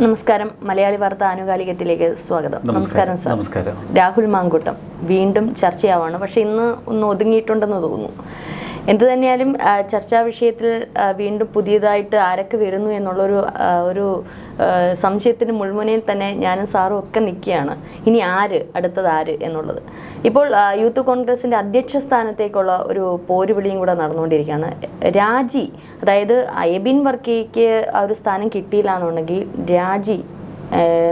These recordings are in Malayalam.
നമസ്കാരം. മലയാളി വാർത്ത ആനുകാലികത്തിലേക്ക് സ്വാഗതം. നമസ്കാരം. സാർ. നമസ്കാരം. രാഹുൽ മാങ്കൂട്ടം വീണ്ടും ചർച്ചയാവാണ്. പക്ഷെ ഇന്ന് ഒന്ന് ഒതുങ്ങിയിട്ടുണ്ടെന്ന് തോന്നുന്നു. എന്തു തന്നെയാലും ചർച്ചാ വിഷയത്തിൽ വീണ്ടും പുതിയതായിട്ട് ആരൊക്കെ വരുന്നു എന്നുള്ളൊരു ഒരു സംശയത്തിന് മുൾമുനയിൽ തന്നെ ഞാനും സാറും ഒക്കെ നിൽക്കുകയാണ്. ഇനി ആര്? അടുത്തത് ആര്? എന്നുള്ളത്. ഇപ്പോൾ യൂത്ത് കോൺഗ്രസിന്റെ അധ്യക്ഷ സ്ഥാനത്തേക്കുള്ള ഒരു പോരുവിളിയും കൂടെ നടന്നുകൊണ്ടിരിക്കുകയാണ്. രാജി അതായത് എബിൻ വർക്കിക്ക് ആ ഒരു സ്ഥാനം കിട്ടിയില്ല എന്നുണ്ടെങ്കിൽ രാജി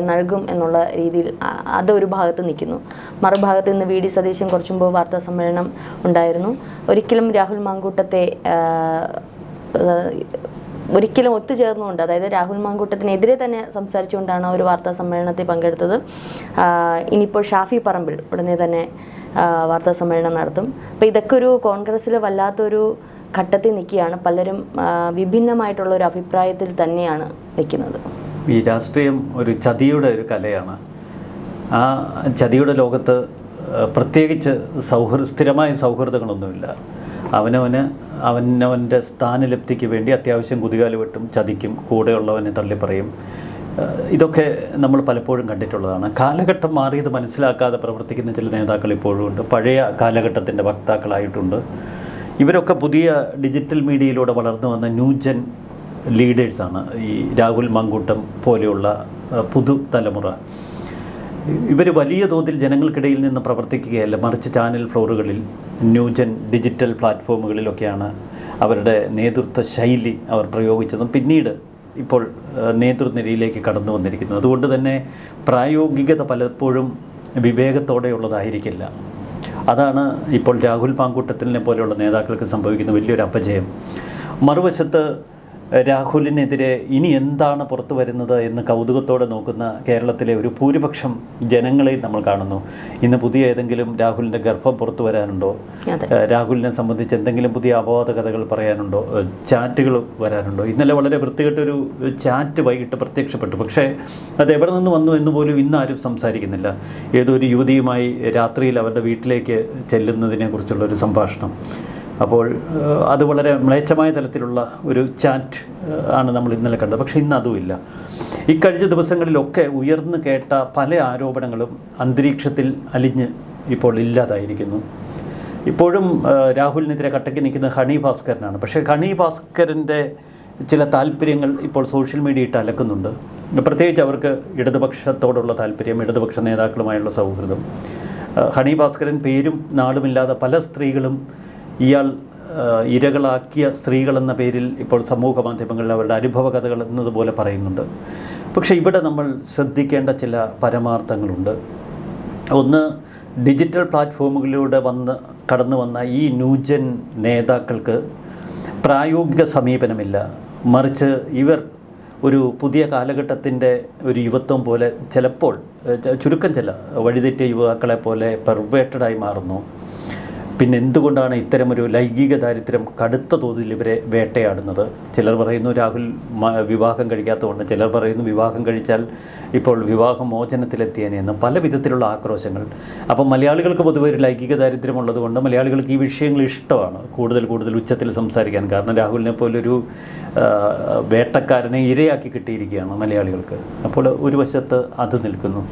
നൽകും എന്നുള്ള രീതിയിൽ അതൊരു ഭാഗത്ത് നിൽക്കുന്നു. മറുഭാഗത്ത് നിന്ന് വി ഡി സതീശൻ കുറച്ചു മുമ്പ് വാർത്താ സമ്മേളനം ഉണ്ടായിരുന്നു. ഒരിക്കലും രാഹുൽ മാങ്കൂട്ടത്തെ ഒരിക്കലും ഒത്തുചേർന്നുകൊണ്ട് അതായത് രാഹുൽ മാങ്കൂട്ടത്തിനെതിരെ തന്നെ സംസാരിച്ചുകൊണ്ടാണ് ഒരു വാർത്താ സമ്മേളനത്തിൽ പങ്കെടുത്തത്. ഇനിയിപ്പോൾ ഷാഫി പറമ്പിൽ ഉടനെ തന്നെ വാർത്താ സമ്മേളനം നടത്തും. അപ്പോൾ ഇതൊക്കെ ഒരു കോൺഗ്രസ്സിൽ വല്ലാത്തൊരു ഘട്ടത്തിൽ നിൽക്കുകയാണ്. പലരും വിഭിന്നമായിട്ടുള്ള ഒരു അഭിപ്രായത്തിൽ തന്നെയാണ് നിൽക്കുന്നത്. ഈ രാഷ്ട്രീയം ഒരു ചതിയുടെ ഒരു കലയാണ്. ആ ചതിയുടെ ലോകത്ത് പ്രത്യേകിച്ച് സൗഹൃദ സ്ഥിരമായ സൗഹൃദങ്ങളൊന്നുമില്ല. അവനവന് അവനവന്റെ സ്ഥാനലബ്ധിക്ക് വേണ്ടി അത്യാവശ്യം കുതികാൽ വെട്ടും ചതിക്കും കൂടെയുള്ളവനെ തള്ളിപ്പറയും. ഇതൊക്കെ നമ്മൾ പലപ്പോഴും കണ്ടിട്ടുള്ളതാണ്. കാലഘട്ടം മാറിയത് മനസ്സിലാക്കാതെ പ്രവർത്തിക്കുന്ന ചില നേതാക്കൾ ഇപ്പോഴും ഉണ്ട്. പഴയ കാലഘട്ടത്തിന്റെ വക്താക്കളായിട്ടുണ്ട്. ഇവരൊക്കെ പുതിയ ഡിജിറ്റൽ മീഡിയയിലൂടെ വളർന്നു വന്ന ന്യൂജൻ ലീഡേഴ്സാണ്. ഈ രാഹുൽ മങ്കൂട്ടം പോലെയുള്ള പുതു തലമുറ ഇവർ വലിയ തോതിൽ ജനങ്ങൾക്കിടയിൽ നിന്ന് പ്രവർത്തിക്കുകയല്ല. മറിച്ച് ചാനൽ ഫ്ലോറുകളിൽ ന്യൂജൻ ഡിജിറ്റൽ പ്ലാറ്റ്ഫോമുകളിലൊക്കെയാണ് അവരുടെ നേതൃത്വ ശൈലി അവർ പ്രയോഗിച്ചതും പിന്നീട് ഇപ്പോൾ നേതൃനിരയിലേക്ക് കടന്നു വന്നിരിക്കുന്നത്. അതുകൊണ്ട് തന്നെ പ്രായോഗികത പലപ്പോഴും വിവേകത്തോടെയുള്ളതായിരിക്കില്ല. അതാണ് ഇപ്പോൾ രാഹുൽ പാങ്കൂട്ടത്തിനെ പോലെയുള്ള നേതാക്കൾക്ക് സംഭവിക്കുന്ന വലിയൊരു അപജയം. മറുവശത്ത് രാഹുലിനെതിരെ ഇനി എന്താണ് പുറത്തു വരുന്നത് എന്ന് കൗതുകത്തോടെ നോക്കുന്ന കേരളത്തിലെ ഒരു ഭൂരിപക്ഷം ജനങ്ങളെയും നമ്മൾ കാണുന്നു. ഇന്ന് പുതിയ ഏതെങ്കിലും രാഹുലിന്റെ ഗർഭം പുറത്തു വരാനുണ്ടോ. രാഹുലിനെ സംബന്ധിച്ച് എന്തെങ്കിലും പുതിയ അപവാദ കഥകൾ പറയാനുണ്ടോ? ചാറ്റുകൾ വരാനുണ്ടോ? ഇന്നലെ വളരെ വൃത്തികെട്ടൊരു ചാറ്റ് വൈകിട്ട് പ്രത്യക്ഷപ്പെട്ടു. പക്ഷേ അത് എവിടെ നിന്ന് വന്നു എന്ന് പോലും ഇന്ന് ആരും സംസാരിക്കുന്നില്ല. ഒരു യുവതിയുമായി രാത്രിയിൽ അവരുടെ വീട്ടിലേക്ക് ചെല്ലുന്നതിനെ കുറിച്ചുള്ള ഒരു സംഭാഷണം. അപ്പോൾ അത് വളരെ മ്ലേച്ഛമായ തലത്തിലുള്ള ഒരു ചാറ്റ് ആണ് നമ്മൾ ഇന്നലെ കണ്ടത്. പക്ഷേ ഇന്ന് അതുമില്ല ഇക്കഴിഞ്ഞ ദിവസങ്ങളിലൊക്കെ ഉയർന്നു കേട്ട പല ആരോപണങ്ങളും അന്തരീക്ഷത്തിൽ അലിഞ്ഞ് ഇപ്പോൾ ഇല്ലാതായിരിക്കുന്നു. ഇപ്പോഴും രാഹുലിനെതിരെ കട്ടയ്ക്ക് നിൽക്കുന്ന ഹണി ഭാസ്കരനാണ്. പക്ഷേ ഹണി ഭാസ്കരന്റെ ചില താല്പര്യങ്ങൾ ഇപ്പോൾ സോഷ്യൽ മീഡിയ ഇട്ട് അലക്കുന്നുണ്ട്. പ്രത്യേകിച്ച് അവർക്ക് ഇടതുപക്ഷത്തോടുള്ള താല്പര്യം ഇടതുപക്ഷ നേതാക്കളുമായുള്ള സൗഹൃദം. ഹണി ഭാസ്കരൻ പേരും നാളുമില്ലാതെ പല സ്ത്രീകളും ഇയാൾ ഇരകളാക്കിയ സ്ത്രീകളെന്ന പേരിൽ ഇപ്പോൾ സമൂഹ മാധ്യമങ്ങളിൽ അവരുടെ അനുഭവ കഥകൾ എന്നതുപോലെ പറയുന്നുണ്ട്. പക്ഷേ ഇവിടെ നമ്മൾ ശ്രദ്ധിക്കേണ്ട ചില പരമാർത്ഥങ്ങളുണ്ട്. ഒന്ന് ഡിജിറ്റൽ പ്ലാറ്റ്ഫോമുകളിലൂടെ വന്ന് കടന്നു വന്ന ഈ ന്യൂജൻ നേതാക്കൾക്ക് പ്രായോഗിക സമീപനമില്ല. മറിച്ച് ഇവർ ഒരു പുതിയ കാലഘട്ടത്തിന്റെ ഒരു യുവത്വം പോലെ ചിലപ്പോൾ ചുരുക്കം ചില വഴിതെറ്റിയ യുവാക്കളെ പോലെ പെർവേറ്റഡായി മാറുന്നു. പിന്നെ എന്തുകൊണ്ടാണ് ഇത്തരമൊരു ലൈംഗിക ദാരിദ്ര്യം കടുത്ത തോതിൽ ഇവരെ വേട്ടയാടുന്നത്? ചിലർ പറയുന്നു രാഹുൽ വിവാഹം കഴിക്കാത്തതുകൊണ്ട്. ചിലർ പറയുന്നു വിവാഹം കഴിച്ചാൽ ഇപ്പോൾ വിവാഹ മോചനത്തിലെത്തിയേനെ എന്ന്. പല വിധത്തിലുള്ള ആക്രോശങ്ങൾ. അപ്പം മലയാളികൾക്ക് പൊതുവെ ഒരു ലൈംഗിക ദാരിദ്ര്യം ഉള്ളതുകൊണ്ട് മലയാളികൾക്ക് ഈ വിഷയങ്ങൾ ഇഷ്ടമാണ്. കൂടുതൽ കൂടുതൽ ഉച്ചത്തിൽ സംസാരിക്കാൻ. കാരണം രാഹുലിനെ പോലൊരു വേട്ടക്കാരനെ ഇരയാക്കി കിട്ടിയിരിക്കുകയാണ് മലയാളികൾക്ക്. അപ്പോൾ ഒരു വശത്ത് അത് നിൽക്കുന്നു.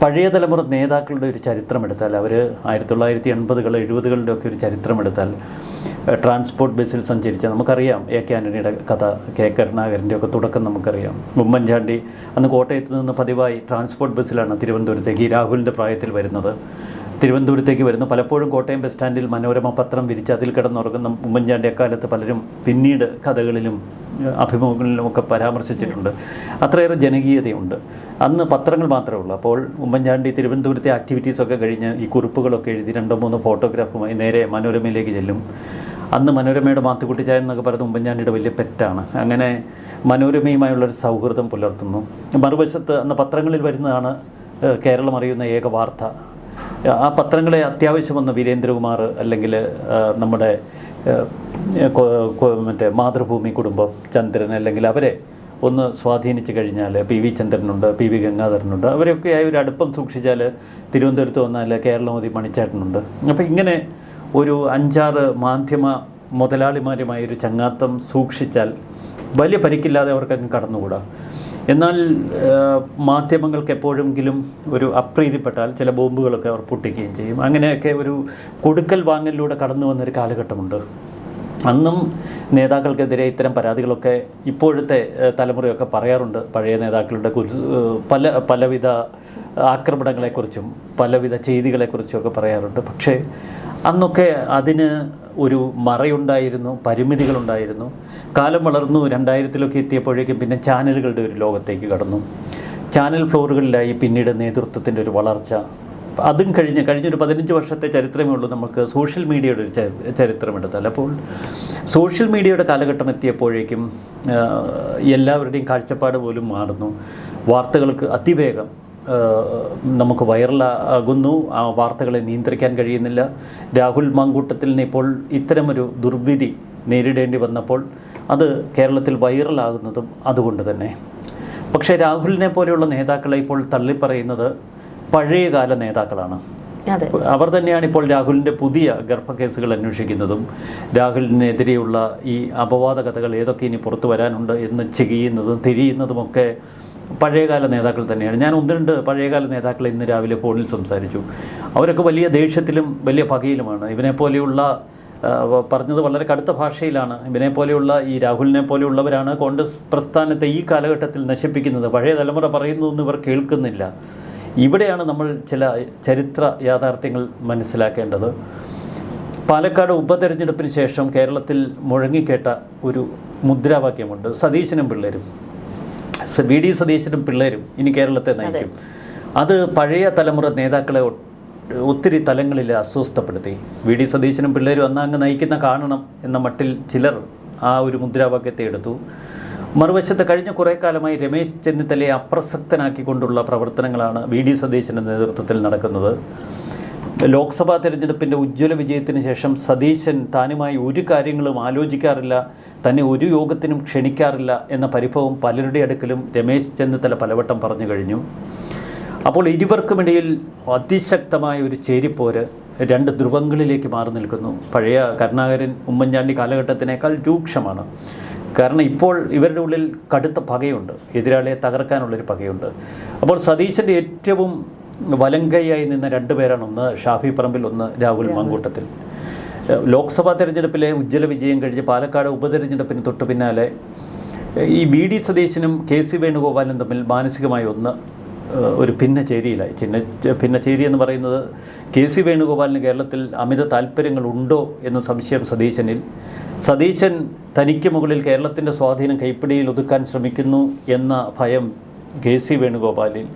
പഴയ തലമുറ നേതാക്കളുടെ ഒരു ചരിത്രം എടുത്താൽ അവർ ആയിരത്തി തൊള്ളായിരത്തി എൺപതുകൾ എഴുപതുകളുടെ ഒക്കെ ഒരു ചരിത്രം എടുത്താൽ ട്രാൻസ്പോർട്ട് ബസ്സിൽ സഞ്ചരിച്ച നമുക്കറിയാം എ കെ ആന്റണിയുടെ കഥ കെ കരുണാകരന്റെ ഒക്കെ തുടക്കം നമുക്കറിയാം. ഉമ്മൻചാണ്ടി അന്ന് കോട്ടയത്ത് നിന്ന് പതിവായി ട്രാൻസ്പോർട്ട് ബസ്സിലാണ് തിരുവനന്തപുരത്തേക്ക് ഈ രാഹുലിന്റെ പ്രായത്തിൽ വരുന്നത്. തിരുവനന്തപുരത്തേക്ക് വരുന്നു പലപ്പോഴും കോട്ടയം ബസ് സ്റ്റാൻഡിൽ മനോരമ പത്രം വിരിച്ച് അതിൽ കിടന്നുറങ്ങുന്ന ഉമ്മൻചാണ്ടി അക്കാലത്ത് പലരും പിന്നീട് കഥകളിലും ഏഹ്, അഭിമുഖങ്ങളിലും ഒക്കെ പരാമർശിച്ചിട്ടുണ്ട്. അത്രയേറെ ജനകീയതയുണ്ട്. അന്ന് പത്രങ്ങൾ മാത്രമേ ഉള്ളൂ. അപ്പോൾ ഉമ്മൻചാണ്ടി തിരുവനന്തപുരത്തെ ആക്ടിവിറ്റീസൊക്കെ കഴിഞ്ഞ് ഈ കുറിപ്പുകളൊക്കെ എഴുതി രണ്ടോ മൂന്നോ ഫോട്ടോഗ്രാഫുമായി നേരെ മനോരമയിലേക്ക് ചെല്ലും. അന്ന് മനോരമയുടെ മാത്തുക്കുട്ടിച്ചായൻ എന്നൊക്കെ പറയുന്നത് ഉമ്മൻചാണ്ടിയുടെ വലിയ പെറ്റാണ്. അങ്ങനെ മനോരമയുമായുള്ളൊരു സൗഹൃദം പുലർത്തുന്നു. മറുവശത്ത് അന്ന് പത്രങ്ങളിൽ വരുന്നതാണ് കേരളം അറിയുന്ന ഏക വാർത്ത. ആ പത്രങ്ങളെ അത്യാവശ്യം വന്ന് വീരേന്ദ്രകുമാർ അല്ലെങ്കിൽ നമ്മുടെ മറ്റേ മാതൃഭൂമി കുടുംബം ചന്ദ്രൻ അല്ലെങ്കിൽ അവരെ ഒന്ന് സ്വാധീനിച്ചു കഴിഞ്ഞാൽ പി വി ചന്ദ്രനുണ്ട് പി വി ഗംഗാധരനുണ്ട് അവരൊക്കെ ആയി ഒരു അടുപ്പം സൂക്ഷിച്ചാൽ തിരുവനന്തപുരത്ത് വന്നാൽ കേരളമതി മണിച്ചേട്ടനുണ്ട്. അപ്പോൾ ഇങ്ങനെ ഒരു അഞ്ചാറ് മാധ്യമ മുതലാളിമാരുമായി ഒരു ചങ്ങാത്തം സൂക്ഷിച്ചാൽ വലിയ പരിക്കില്ലാതെ അവർക്കങ്ങ് കടന്നുകൂടാ. എന്നാൽ മാധ്യമങ്ങൾക്ക് എപ്പോഴെങ്കിലും ഒരു അപ്രീതിപ്പെട്ടാൽ ചില ബോംബുകളൊക്കെ അവർ പൊട്ടിക്കുകയും ചെയ്യും. അങ്ങനെയൊക്കെ ഒരു കൊടുക്കൽ വാങ്ങലിലൂടെ കടന്നു വന്നൊരു കാലഘട്ടമുണ്ട്. അന്നും നേതാക്കൾക്കെതിരെ ഇത്തരം പരാതികളൊക്കെ ഇപ്പോഴത്തെ തലമുറയൊക്കെ പറയാറുണ്ട്. പഴയ നേതാക്കളുടെ പല പലവിധ ആക്രമണങ്ങളെക്കുറിച്ചും പലവിധ ചെയ്തികളെക്കുറിച്ചും ഒക്കെ പറയാറുണ്ട്. പക്ഷേ അന്നൊക്കെ അതിന് ഒരു മറയുണ്ടായിരുന്നു പരിമിതികളുണ്ടായിരുന്നു. കാലം വളർന്നു രണ്ടായിരത്തിലൊക്കെ എത്തിയപ്പോഴേക്കും പിന്നെ ചാനലുകളുടെ ഒരു ലോകത്തേക്ക് കടന്നു. ചാനൽ ഫ്ലോറുകളിലായി പിന്നീട് നേതൃത്വത്തിന്റെ ഒരു വളർച്ച അതും കഴിഞ്ഞ് കഴിഞ്ഞൊരു പതിനഞ്ച് വർഷത്തെ ചരിത്രമേ ഉള്ളൂ നമുക്ക് സോഷ്യൽ മീഡിയയുടെ ഒരു ചരിത്രമെടുത്താൽ. അപ്പോൾ സോഷ്യൽ മീഡിയയുടെ കാലഘട്ടം എത്തിയപ്പോഴേക്കും എല്ലാവരുടെയും കാഴ്ചപ്പാട് പോലും മാറുന്നു. വാർത്തകൾക്ക് അതിവേഗം നമുക്ക് വൈറലാകുന്നു. ആ വാർത്തകളെ നിയന്ത്രിക്കാൻ കഴിയുന്നില്ല. രാഹുൽ മാങ്കൂട്ടത്തിന് ഇപ്പോൾ ഇത്തരമൊരു ദുർവിധി നേരിടേണ്ടി വന്നപ്പോൾ അത് കേരളത്തിൽ വൈറലാകുന്നതും അതുകൊണ്ട് തന്നെ. പക്ഷേ രാഹുലിനെ പോലെയുള്ള നേതാക്കളെ ഇപ്പോൾ തള്ളിപ്പറയുന്നത് പഴയകാല നേതാക്കളാണ്. അവർ തന്നെയാണ് ഇപ്പോൾ രാഹുലിന്റെ പുതിയ ഗർഭക്കേസുകൾ അന്വേഷിക്കുന്നതും രാഹുലിനെതിരെയുള്ള ഈ അപവാദ കഥകൾ ഏതൊക്കെ ഇനി പുറത്തു വരാനുണ്ട് എന്ന് ചെയ്യുന്നതും തിരിയുന്നതുമൊക്കെ പഴയകാല നേതാക്കൾ തന്നെയാണ്. ഞാൻ ഒന്ന് രണ്ട് പഴയകാല നേതാക്കളെ ഇന്ന് രാവിലെ ഫോണിൽ സംസാരിച്ചു. അവരൊക്കെ വലിയ ദേഷ്യത്തിലും വലിയ പകയിലുമാണ്. ഇവനെ പോലെയുള്ള പറഞ്ഞത് വളരെ കടുത്ത ഭാഷയിലാണ്. ഇവനെ പോലെയുള്ള ഈ രാഹുലിനെ പോലെയുള്ളവരാണ് കോൺഗ്രസ് പ്രസ്ഥാനത്തെ ഈ കാലഘട്ടത്തിൽ നശിപ്പിക്കുന്നത്. പഴയ തലമുറ പറയുന്നതൊന്നും ഇവർ കേൾക്കുന്നില്ല. ഇവിടെയാണ് നമ്മൾ ചില ചരിത്ര യാഥാർത്ഥ്യങ്ങൾ മനസ്സിലാക്കേണ്ടത്. പാലക്കാട് ഉപതെരഞ്ഞെടുപ്പിന് ശേഷം കേരളത്തിൽ മുഴങ്ങിക്കേട്ട ഒരു മുദ്രാവാക്യമുണ്ട്. സതീശനും പിള്ളേരും. വി. ഡി. സതീശനും പിള്ളേരും ഇനി കേരളത്തെ നയിക്കും. അത് പഴയ തലമുറ നേതാക്കളെ ഒത്തിരി തലങ്ങളിൽ അസ്വസ്ഥപ്പെടുത്തി. വി. ഡി. സതീശനും പിള്ളേരും അന്ന് അങ്ങ് നയിക്കുന്ന കാണണം എന്ന മട്ടിൽ ചിലർ ആ ഒരു മുദ്രാവാക്യത്തെ എടുത്തു. മറുവശത്ത് കഴിഞ്ഞ കുറേ കാലമായി രമേശ് ചെന്നിത്തലയെ അപ്രസക്തനാക്കിക്കൊണ്ടുള്ള പ്രവർത്തനങ്ങളാണ് വി ഡി സതീശന്റെ നേതൃത്വത്തിൽ നടക്കുന്നത്. ലോക്സഭാ തെരഞ്ഞെടുപ്പിന്റെ ഉജ്ജ്വല വിജയത്തിന് ശേഷം സതീശൻ താനുമായി ഒരു കാര്യങ്ങളും ആലോചിക്കാറില്ല തന്നെ ഒരു യോഗത്തിനും ക്ഷണിക്കാറില്ല എന്ന പരിഭവം പലരുടെ അടുക്കലും രമേശ് ചെന്നിത്തല പലവട്ടം പറഞ്ഞു കഴിഞ്ഞു. അപ്പോൾ ഇരുവർക്കുമിടയിൽ അതിശക്തമായ ഒരു ചേരിപ്പോര് രണ്ട് ധ്രുവങ്ങളിലേക്ക് മാറി നിൽക്കുന്നു. പഴയ കരുണാകരൻ ഉമ്മൻചാണ്ടി കാലഘട്ടത്തിനേക്കാൾ രൂക്ഷമാണ്. കാരണം ഇപ്പോൾ ഇവരുടെ ഉള്ളിൽ കടുത്ത പകയുണ്ട്. എതിരാളിയെ തകർക്കാനുള്ളൊരു പകയുണ്ട്. അപ്പോൾ സതീശന്റെ ഏറ്റവും വലങ്കൈയായി നിന്ന രണ്ട് പേരാണ് ഒന്ന് ഷാഫി പറമ്പിൽ ഒന്ന് രാഹുൽ. മങ്കൂട്ടത്തിൽ. ലോക്സഭാ തെരഞ്ഞെടുപ്പിലെ ഉജ്ജ്വല വിജയം കഴിഞ്ഞ് പാലക്കാട് ഉപതെരഞ്ഞെടുപ്പിന് തൊട്ടു പിന്നാലെ ഈ വി ഡി സതീശനും കെ സി വേണുഗോപാലും തമ്മിൽ മാനസികമായി ഒന്ന് ഒരു ഭിന്നചേരിയിലായി. ചിന്ന ഭിന്നചേരി എന്ന് പറയുന്നത് കെ സി വേണുഗോപാലിന് കേരളത്തിൽ അമിത താല്പര്യങ്ങളുണ്ടോ എന്ന സംശയം സതീശനിൽ. സതീശൻ തനിക്ക് മുകളിൽ കേരളത്തിന്റെ സ്വാധീനം കൈപ്പിടിയിൽ ഒതുക്കാൻ ശ്രമിക്കുന്നു എന്ന ഭയം കെ സി വേണുഗോപാലിൽ.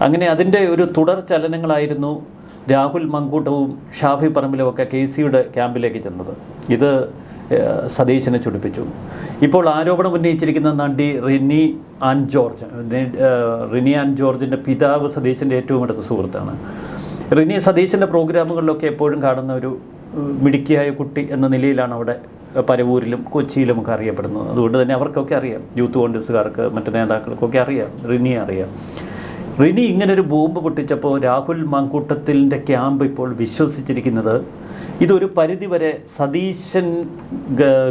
അങ്ങനെ അതിന്റെ ഒരു തുടർ ചലനങ്ങളായിരുന്നു രാഹുൽ മങ്കൂട്ടവും ഷാഫി പറമ്പിലും ഒക്കെ കെ സിയുടെ ക്യാമ്പിലേക്ക് ചെന്നത്. ഇത് സതീശനെ ചൊടിപ്പിച്ചു. ഇപ്പോൾ ആരോപണം ഉന്നയിച്ചിരിക്കുന്ന നടി Rini Ann George Rini Ann ജോർജിന്റെ പിതാവ് സതീശന്റെ ഏറ്റവും അടുത്ത സുഹൃത്താണ്. റിനി സതീശന്റെ പ്രോഗ്രാമുകളിലൊക്കെ എപ്പോഴും കാണുന്ന ഒരു മിടുക്കിയായ കുട്ടി എന്ന നിലയിലാണ് അവിടെ പരവൂരിലും കൊച്ചിയിലും ഒക്കെ അറിയപ്പെടുന്നത്. അതുകൊണ്ട് തന്നെ അവർക്കൊക്കെ അറിയാം. യൂത്ത് കോൺഗ്രസ്സുകാർക്ക് മറ്റ് നേതാക്കൾക്കൊക്കെ അറിയാം. റിനിയെ അറിയാം. റിനി ഇങ്ങനൊരു ബോംബ് പൊട്ടിച്ചപ്പോൾ രാഹുൽ മാങ്കൂട്ടത്തിന്റെ ക്യാമ്പ് ഇപ്പോൾ വിശ്വസിച്ചിരിക്കുന്നത് ഇതൊരു പരിധിവരെ സതീശൻ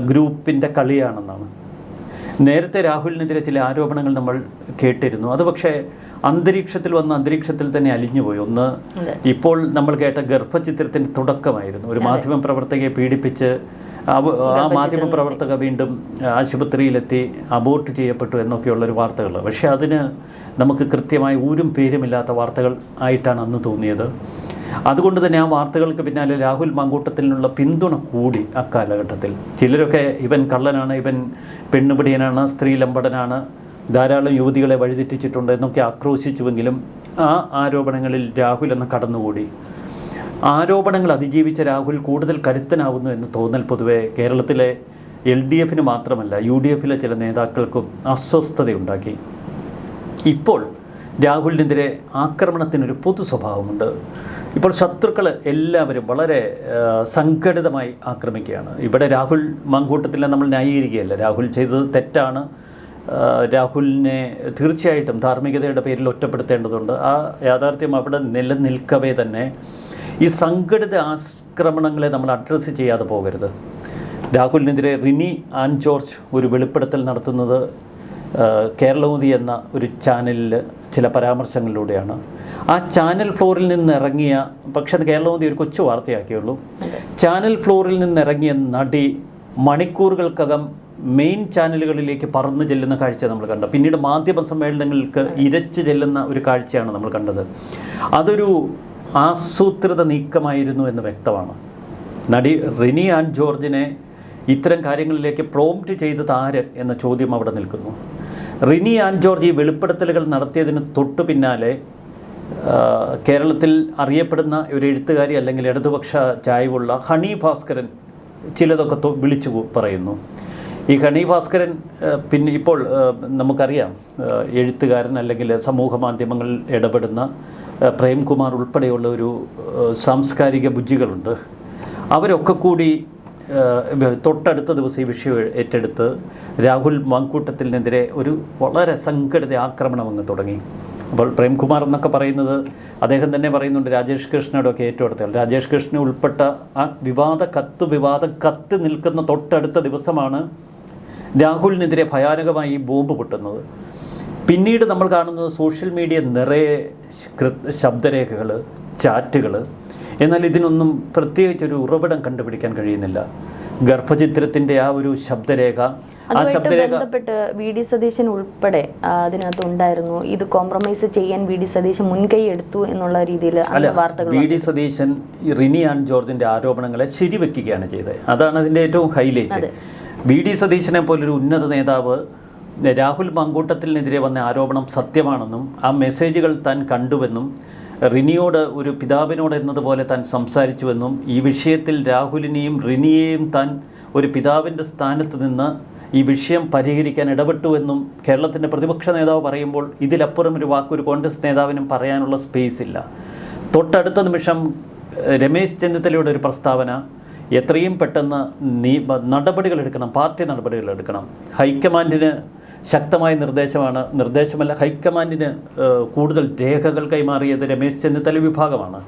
ഗ്രൂപ്പിന്റെ കളിയാണെന്നാണ്. നേരത്തെ രാഹുലിനെതിരെ ചില ആരോപണങ്ങൾ നമ്മൾ കേട്ടിരുന്നു. അത് പക്ഷേ അന്തരീക്ഷത്തിൽ വന്ന അന്തരീക്ഷത്തിൽ തന്നെ അലിഞ്ഞുപോയി. ഒന്ന് ഇപ്പോൾ നമ്മൾ കേട്ട ഗർഭചിത്രത്തിന്റെ തുടക്കമായിരുന്നു. ഒരു മാധ്യമ പ്രവർത്തകയെ പീഡിപ്പിച്ച് ആ മാധ്യമ പ്രവർത്തക വീണ്ടും ആശുപത്രിയിലെത്തി അബോർട്ട് ചെയ്യപ്പെട്ടു എന്നൊക്കെയുള്ളൊരു വാർത്തകൾ. പക്ഷേ അതിന് നമുക്ക് കൃത്യമായി ഊരും പേരുമില്ലാത്ത വാർത്തകൾ ആയിട്ടാണ് അന്ന് തോന്നിയത്. അതുകൊണ്ട് തന്നെ ആ വാർത്തകൾക്ക് പിന്നാലെ രാഹുൽ മാങ്കൂട്ടത്തിനുള്ള പിന്തുണ കൂടി അക്കാലഘട്ടത്തിൽ. ചിലരൊക്കെ ഇവൻ കള്ളനാണ് ഇവൻ പെണ്ണുപിടിയനാണ് സ്ത്രീലമ്പടനാണ് ധാരാളം യുവതികളെ വഴിതെറ്റിച്ചിട്ടുണ്ട് എന്നൊക്കെ ആക്രോശിച്ചുവെങ്കിലും ആ ആരോപണങ്ങളിൽ രാഹുൽ എന്ന കടന്നുകൂടി. ആരോപണങ്ങൾ അതിജീവിച്ച രാഹുൽ കൂടുതൽ കരുത്തനാവുന്നു എന്ന് തോന്നൽ പൊതുവെ കേരളത്തിലെ എൽ ഡി എഫിന് മാത്രമല്ല യു ഡി എഫിലെ ചില നേതാക്കൾക്കും അസ്വസ്ഥതയുണ്ടാക്കി. ഇപ്പോൾ രാഹുലിനെതിരെ ആക്രമണത്തിനൊരു പൊതു സ്വഭാവമുണ്ട്. ഇപ്പോൾ ശത്രുക്കൾ എല്ലാവരും വളരെ സംഘടിതമായി ആക്രമിക്കുകയാണ്. ഇവിടെ രാഹുൽ മങ്കൂട്ടത്തിലെ നമ്മൾ ന്യായീകരിക്കുകയല്ല. രാഹുൽ ചെയ്തത് തെറ്റാണ്. രാഹുലിനെ തീർച്ചയായിട്ടും ധാർമ്മികതയുടെ പേരിൽ ഒറ്റപ്പെടുത്തേണ്ടതുണ്ട്. ആ യാഥാർത്ഥ്യം അവിടെ നിലനിൽക്കവേ തന്നെ. ഈ സംഘടിത ആക്രമണങ്ങളെ നമ്മൾ അഡ്രസ്സ് ചെയ്യാതെ പോകരുത്. രാഹുലിനെതിരെ റിനി ആൻ ജോർജ് ഒരു വെളിപ്പെടുത്തൽ നടത്തുന്നത് കേരളമുതി എന്ന ഒരു ചാനലിൽ ചില പരാമർശങ്ങളിലൂടെയാണ്. ആ ചാനൽ ഫ്ലോറിൽ നിന്ന് ഇറങ്ങിയ പക്ഷെ അത് കേരളമുതി ഒരു കൊച്ചു വാർത്തയാക്കിയുള്ളൂ. ചാനൽ ഫ്ലോറിൽ നിന്നിറങ്ങിയ നടി മണിക്കൂറുകൾക്കകം മെയിൻ ചാനലുകളിലേക്ക് പറന്നു ചെല്ലുന്ന കാഴ്ച നമ്മൾ കണ്ടത് പിന്നീട് മാധ്യമ സമ്മേളനങ്ങൾക്ക് ഇരച്ച് ചെല്ലുന്ന ഒരു കാഴ്ചയാണ് നമ്മൾ കണ്ടത്. അതൊരു ആസൂത്രിത നീക്കമായിരുന്നു എന്ന് വ്യക്തമാണ്. നടി റിനി ആൻഡ് ജോർജിനെ ഇത്തരം കാര്യങ്ങളിലേക്ക് പ്രോംപ്റ്റ് ചെയ്തത് ആര് എന്ന ചോദ്യം അവിടെ നിൽക്കുന്നു. റിനി ആൻ ജോർജ് ഈ വെളിപ്പെടുത്തലുകൾ നടത്തിയതിന് തൊട്ടു പിന്നാലെ കേരളത്തിൽ അറിയപ്പെടുന്ന ഒരു എഴുത്തുകാരി അല്ലെങ്കിൽ ഇടതുപക്ഷ ചായ്വുള്ള ഹണി ഭാസ്കരൻ ചിലതൊക്കെ വിളിച്ചു പറയുന്നു. ഈ ഹണി ഭാസ്കരൻ പിന്നെ ഇപ്പോൾ നമുക്കറിയാം എഴുത്തുകാരൻ അല്ലെങ്കിൽ സമൂഹ മാധ്യമങ്ങളിൽ ഇടപെടുന്ന പ്രേംകുമാർ ഉൾപ്പെടെയുള്ള ഒരു സാംസ്കാരിക ബുദ്ധികളുണ്ട് അവരൊക്കെ കൂടി തൊട്ടടുത്ത ദിവസം ഈ വിഷയം ഏറ്റെടുത്ത് രാഹുൽ മാങ്കൂട്ടത്തിനെതിരെ ഒരു വളരെ സംഘടിത ആക്രമണം അങ്ങ് തുടങ്ങി. അപ്പോൾ പ്രേംകുമാർ എന്നൊക്കെ പറയുന്നത് അദ്ദേഹം തന്നെ പറയുന്നുണ്ട് രാജേഷ് കൃഷ്ണയോടൊക്കെ ഏറ്റെടുത്തത് രാജേഷ് കൃഷ്ണ ഉൾപ്പെട്ട ആ വിവാദ കത്ത് വിവാദ കത്ത് നിൽക്കുന്ന തൊട്ടടുത്ത ദിവസമാണ് രാഹുലിനെതിരെ ഭയാനകമായി ഈ ബോംബ് പൊട്ടുന്നത്. പിന്നീട് നമ്മൾ കാണുന്നത് സോഷ്യൽ മീഡിയ നിറയെ ശബ്ദരേഖകൾ ചാറ്റുകൾ എന്നാൽ ഇതിനൊന്നും പ്രത്യേകിച്ചൊരു ഉറവിടം കണ്ടുപിടിക്കാൻ കഴിയുന്നില്ല. ഗർഭചിത്രത്തിന്റെ ആ ഒരു ശബ്ദരേഖ ആ ശബ്ദരേഖ ബന്ധപ്പെട്ട് വി ഡി സതീശൻ ഉൾപ്പെടെ ആ, അതിനകത്ത് ഉണ്ടായിരുന്നു. ഇത് കോംപ്രമൈസ് ചെയ്യാൻ വി ഡി സതീശൻ മുൻകൈ എടുത്തു എന്നുള്ള രീതിയിൽ വാർത്തകൾ V D Satheesan Rini Ann ജോർജിന്റെ ആരോപണങ്ങളെ ശരിവെക്കുകയാണ് ചെയ്തത്. അതാണ് അതിന്റെ ഏറ്റവും ഹൈലൈറ്റ്. വി ഡി സതീശനെ പോലൊരു ഉന്നത നേതാവ് രാഹുൽ മങ്കൂട്ടത്തിനെതിരെ വന്ന ആരോപണം സത്യമാണെന്നും ആ മെസ്സേജുകൾ താൻ കണ്ടുവെന്നും റിനിയോട് ഒരു പിതാവിനോട് എന്നതുപോലെ താൻ സംസാരിച്ചുവെന്നും ഈ വിഷയത്തിൽ രാഹുലിനെയും റിനിയെയും താൻ ഒരു പിതാവിന്റെ സ്ഥാനത്ത് നിന്ന് ഈ വിഷയം പരിഹരിക്കാൻ ഇടപെട്ടുവെന്നും കേരളത്തിന്റെ പ്രതിപക്ഷ നേതാവ് പറയുമ്പോൾ ഇതിലപ്പുറം ഒരു വാക്ക് ഒരു കോൺഗ്രസ് നേതാവിനും പറയാനുള്ള സ്പേസ് ഇല്ല. തൊട്ടടുത്ത നിമിഷം രമേശ് ചെന്നിത്തലയുടെ ഒരു പ്രസ്താവന എത്രയും പെട്ടെന്ന് നീ നടപടികൾ എടുക്കണം പാർട്ടി നടപടികൾ എടുക്കണം. ഹൈക്കമാൻഡിന് ശക്തമായ നിർദ്ദേശമാണ്. നിർദ്ദേശമല്ല ഹൈക്കമാൻഡിന് കൂടുതൽ രേഖകൾ കൈമാറിയത് രമേശ് ചെന്നിത്തല വിഭാഗമാണ്.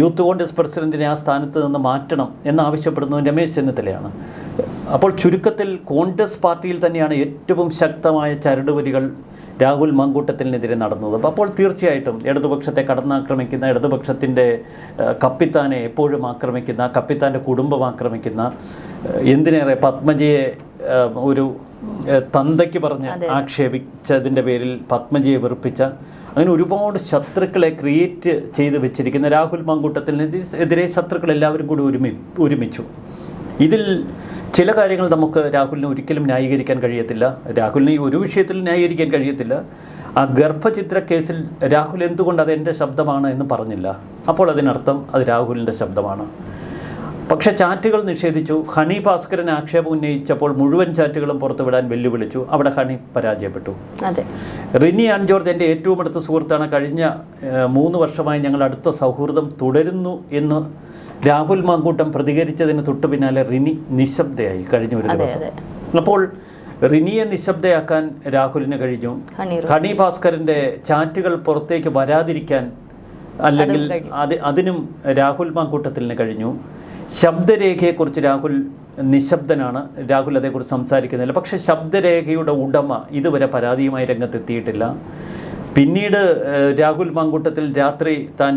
യൂത്ത് കോൺഗ്രസ് പ്രസിഡന്റിനെ ആ സ്ഥാനത്ത് നിന്ന് മാറ്റണം എന്നാവശ്യപ്പെടുന്നത് രമേശ് ചെന്നിത്തലയാണ്. അപ്പോൾ ചുരുക്കത്തിൽ കോൺഗ്രസ് പാർട്ടിയിൽ തന്നെയാണ് ഏറ്റവും ശക്തമായ ചരടുവരികൾ രാഹുൽ മങ്കൂട്ടത്തിനെതിരെ നടന്നത്. അപ്പോൾ തീർച്ചയായിട്ടും ഇടതുപക്ഷത്തെ കടന്നാക്രമിക്കുന്ന ഇടതുപക്ഷത്തിന്റെ കപ്പിത്താനെ എപ്പോഴും ആക്രമിക്കുന്ന കപ്പിത്താന്റെ കുടുംബം ആക്രമിക്കുന്ന എന്തിനേറെ പത്മജിയെ ഒരു തന്തയ്ക്ക് പറഞ്ഞ് ആക്ഷേപിച്ചതിന്റെ പേരിൽ പത്മജിയെ വെറുപ്പിച്ച അങ്ങനെ ഒരുപാട് ശത്രുക്കളെ ക്രിയേറ്റ് ചെയ്ത് വെച്ചിരിക്കുന്ന രാഹുൽ മങ്കൂട്ടത്തിനെതിരെ ശത്രുക്കൾ എല്ലാവരും കൂടി ഒരുമി ഒരുമിച്ചു. ഇതിൽ ചില കാര്യങ്ങൾ നമുക്ക് രാഹുലിനെ ഒരിക്കലും ന്യായീകരിക്കാൻ കഴിയത്തില്ല. രാഹുലിനെ ഈ ഒരു വിഷയത്തിൽ ന്യായീകരിക്കാൻ കഴിയത്തില്ല. ആ ഗർഭചിത്ര കേസിൽ രാഹുൽ എന്തുകൊണ്ട് അത് എന്റെ ശബ്ദമാണ് എന്ന് പറഞ്ഞില്ല. അപ്പോൾ അതിനർത്ഥം അത് രാഹുലിന്റെ ശബ്ദമാണ്. പക്ഷേ ചാറ്റുകൾ നിഷേധിച്ചു. ഹണി ഭാസ്കരൻ ആക്ഷേപം ഉന്നയിച്ചപ്പോൾ മുഴുവൻ ചാറ്റുകളും പുറത്തുവിടാൻ വെല്ലുവിളിച്ചു. അവിടെ ഹണി പരാജയപ്പെട്ടു. അതെ. റിനി ആൻ ജോർജ് എന്റെ ഏറ്റവും അടുത്ത സുഹൃത്താണ്. കഴിഞ്ഞ മൂന്ന് വർഷമായി ഞങ്ങൾ അടുത്ത സൗഹൃദം തുടരുന്നു എന്ന് രാഹുൽ മാങ്കൂട്ടം പ്രതികരിച്ചതിന് തൊട്ടു പിന്നാലെ റിനി നിശബ്ദയായി കഴിഞ്ഞ ഒരു ദിവസം. അപ്പോൾ റിനിയെ നിശബ്ദയാക്കാൻ രാഹുലിന് കഴിഞ്ഞു. ഹണി ഹണി ഭാസ്കറിന്റെ ചാറ്റുകൾ പുറത്തേക്ക് വരാതിരിക്കാൻ അല്ലെങ്കിൽ അത് അതിനും രാഹുൽ മാങ്കൂട്ടത്തിന് കഴിഞ്ഞു. ശബ്ദരേഖയെക്കുറിച്ച് രാഹുൽ നിശബ്ദനാണ്. രാഹുൽ അതേക്കുറിച്ച് സംസാരിക്കുന്നില്ല. പക്ഷേ ശബ്ദരേഖയുടെ ഉടമ ഇതുവരെ പരാതിയുമായി രംഗത്തെത്തിയിട്ടില്ല. പിന്നീട് രാഹുൽ മാങ്കൂട്ടത്തിൽ രാത്രി താൻ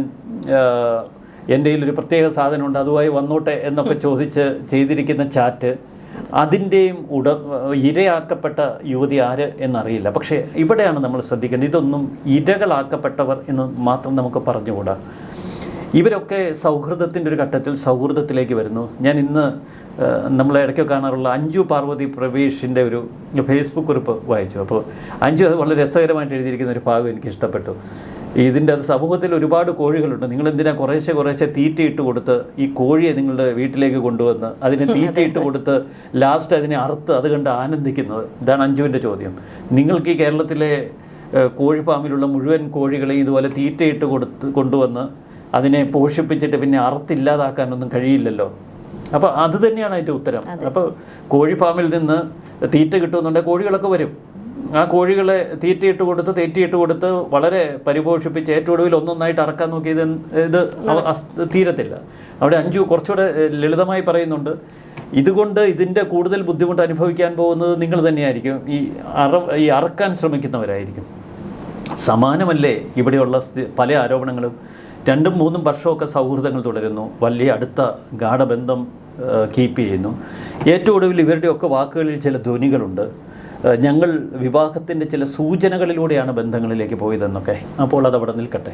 എന്റെ ഒരു പ്രത്യേക സാധനമുണ്ട് അതുമായി വന്നോട്ടെ എന്നൊക്കെ ചോദിച്ച് ചെയ്തിരിക്കുന്ന ചാറ്റ് അതിന്റെയും ഉട ഇരയാക്കപ്പെട്ട യുവതി ആര് എന്നറിയില്ല. പക്ഷേ ഇവിടെയാണ് നമ്മൾ ശ്രദ്ധിക്കേണ്ടത്. ഇതൊന്നും ഇരകളാക്കപ്പെട്ടവർ എന്ന് മാത്രം നമുക്ക് പറഞ്ഞുകൂടാ. ഇവരൊക്കെ സൗഹൃദത്തിന്റെ ഒരു ഘട്ടത്തിൽ സൗഹൃദത്തിലേക്ക് വരുന്നു. ഞാൻ ഇന്ന് നമ്മൾ നമ്മളെ ഇടയ്ക്ക് കാണാറുള്ള അഞ്ജു പാർവതി പ്രവീഷിന്റെ ഒരു ഫേസ്ബുക്ക് കുറിപ്പ് വായിച്ചു. അപ്പോൾ അഞ്ജു അത് വളരെ രസകരമായിട്ട് എഴുതിയിരിക്കുന്ന ഒരു ഭാഗം എനിക്ക് ഇഷ്ടപ്പെട്ടു. ഇതിന്റെ അത് സമൂഹത്തിൽ ഒരുപാട് കോഴികളുണ്ട്. നിങ്ങൾ എന്തിനാ കുറേശ്ശെ കുറേശ്ശെ തീറ്റയിട്ട് കൊടുത്ത് ഈ കോഴിയെ നിങ്ങളുടെ വീട്ടിലേക്ക് കൊണ്ടുവന്ന് അതിനെ തീറ്റയിട്ട് കൊടുത്ത് ലാസ്റ്റ് അതിനെ അറുത്ത് അത് കണ്ട് ആനന്ദിക്കുന്നത്. ഇതാണ് അഞ്ജുവിന്റെ ചോദ്യം. നിങ്ങൾക്ക് ഈ കേരളത്തിലെ കോഴിഫാമിലുള്ള കോഴി ഫാമിലുള്ള മുഴുവൻ കോഴികളെയും ഇതുപോലെ തീറ്റയിട്ട് കൊടുത്ത് കൊണ്ടുവന്ന് അതിനെ പോഷിപ്പിച്ചിട്ട് പിന്നെ അറുത്തില്ലാതാക്കാനൊന്നും കഴിയില്ലല്ലോ. അപ്പോൾ അത് തന്നെയാണ് അതിന്റെ ഉത്തരം. അപ്പോൾ കോഴി ഫാമിൽ നിന്ന് തീറ്റ കിട്ടുമെന്നുണ്ടെങ്കിൽ കോഴികളൊക്കെ വരും. ആ കോഴികളെ തീറ്റയിട്ട് കൊടുത്ത് തീറ്റയിട്ട് കൊടുത്ത് വളരെ പരിപോഷിപ്പിച്ച് ഏറ്റവും ഒടുവിൽ ഒന്നൊന്നായിട്ട് അറക്കാൻ നോക്കിയത് ഇത് തീരത്തില്ല. അവിടെ അഞ്ചു കുറച്ചുകൂടെ ലളിതമായി പറയുന്നുണ്ട് ഇതുകൊണ്ട് ഇതിന്റെ കൂടുതൽ ബുദ്ധിമുട്ട് അനുഭവിക്കാൻ പോകുന്നത് നിങ്ങൾ തന്നെയായിരിക്കും. ഈ അറ ഈ അറക്കാൻ ശ്രമിക്കുന്നവരായിരിക്കും. സമാനമല്ലേ ഇവിടെയുള്ള പല ആരോപണങ്ങളും. രണ്ടും മൂന്നും വർഷമൊക്കെ സൗഹൃദങ്ങൾ തുടരുന്നു. വലിയ അടുത്ത ഗാഠബന്ധം കീപ്പ് ചെയ്യുന്നു. ഏറ്റവും ഒടുവിൽ ഇവരുടെയൊക്കെ വാക്കുകളിൽ ചില ധ്വനികളുണ്ട്. ഞങ്ങൾ വിവാഹത്തിന്റെ ചില സൂചനകളിലൂടെയാണ് ബന്ധങ്ങളിലേക്ക് പോയതെന്നൊക്കെ. അപ്പോൾ അതവിടെ നിൽക്കട്ടെ.